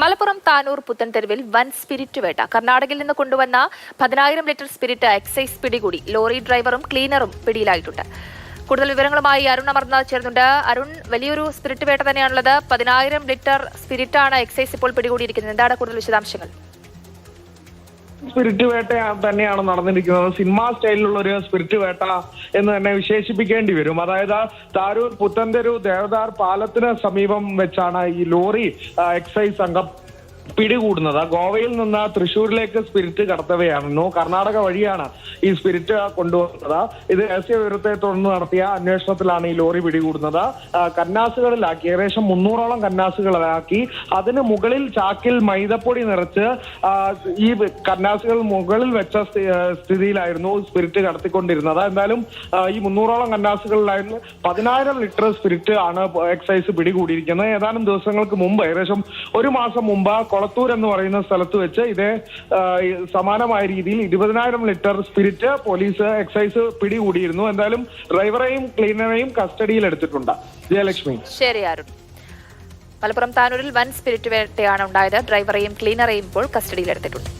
മലപ്പുറം താനൂർ പുത്തൻതെരുവിൽ വൻ സ്പിരിറ്റ് വേട്ട. കർണാടകയിൽ നിന്ന് കൊണ്ടുവന്ന പതിനായിരം ലിറ്റർ സ്പിരിറ്റ് എക്സൈസ് പിടികൂടി. ലോറി ഡ്രൈവറും ക്ലീനറും പിടിയിലായിട്ടുണ്ട്. കൂടുതൽ വിവരങ്ങളുമായി അരുൺ അമർനാഥ് ചേർന്നുണ്ട് അരുൺ വലിയൊരു സ്പിരിറ്റ് വേട്ട തന്നെയാണുള്ളത്. പതിനായിരം ലിറ്റർ സ്പിരിറ്റാണ് എക്സൈസ് ഇപ്പോൾ പിടികൂടിയിരിക്കുന്നത്. എന്താണ് കൂടുതൽ വിശദാംശങ്ങൾ? സ്പിരിറ്റ് വേട്ട തന്നെയാണ് നടന്നിരിക്കുന്നത്. സിനിമാ സ്റ്റൈലിലുള്ള ഒരു സ്പിരിറ്റ് വേട്ട എന്ന് തന്നെ വിശേഷിപ്പിക്കേണ്ടി വരും. അതായത് താരൂർ പുത്തൻതെരു ദേവദാർ പാലത്തിന് സമീപം വെച്ചാണ് ഈ ലോറി എക്സൈസ് സംഘം പിടികൂടുന്നത്. ഗോവയിൽ നിന്ന് തൃശ്ശൂരിലേക്ക് സ്പിരിറ്റ് കടത്തവയായിരുന്നു കർണാടക വഴിയാണ് ഈ സ്പിരിറ്റ് കൊണ്ടുവന്നത്. ഇത് രഹസ്യ വിവരത്തെ തുടർന്ന് നടത്തിയ അന്വേഷണത്തിലാണ് ഈ ലോറി പിടികൂടുന്നത്. കന്നാസുകളിലാക്കി ഏകദേശം മുന്നൂറോളം കന്നാസുകളിലാക്കി. അതിന് മുകളിൽ ചാക്കിൽ മൈദപ്പൊടി നിറച്ച് ഈ കന്നാസുകൾ മുകളിൽ വെച്ച സ്ഥിതിയിലായിരുന്നു സ്പിരിറ്റ് കടത്തിക്കൊണ്ടിരുന്നത്. എന്തായാലും ഈ മുന്നൂറോളം കന്നാസുകളിലായിരുന്നു പതിനായിരം ലിറ്റർ സ്പിരിറ്റ് ആണ് എക്സൈസ് പിടികൂടിയിരിക്കുന്നത്. ഏതാനും ദിവസങ്ങൾക്ക് മുമ്പ് ഏകദേശം ഒരു മാസം മുമ്പ് കൊളത്തൂർ എന്ന് പറയുന്ന സ്ഥലത്ത് വെച്ച് ഇതേ സമാനമായ രീതിയിൽ ഇരുപതിനായിരം ലിറ്റർ സ്പിരിറ്റ് പോലീസ് എക്സൈസ് പിടികൂടിയിരുന്നു. എന്തായാലും ഡ്രൈവറെയും ക്ലീനറെയും കസ്റ്റഡിയിൽ എടുത്തിട്ടുണ്ട്. ജയലക്ഷ്മി. ശരി അരുൺ. മലപ്പുറം താനൂരിൽ വൻ സ്പിരിറ്റ് വേട്ടയാണ് ഉണ്ടായത്. ഡ്രൈവറെയും ക്ലീനറെയും ഇപ്പോൾ കസ്റ്റഡിയിലെടുത്തിട്ടുണ്ട്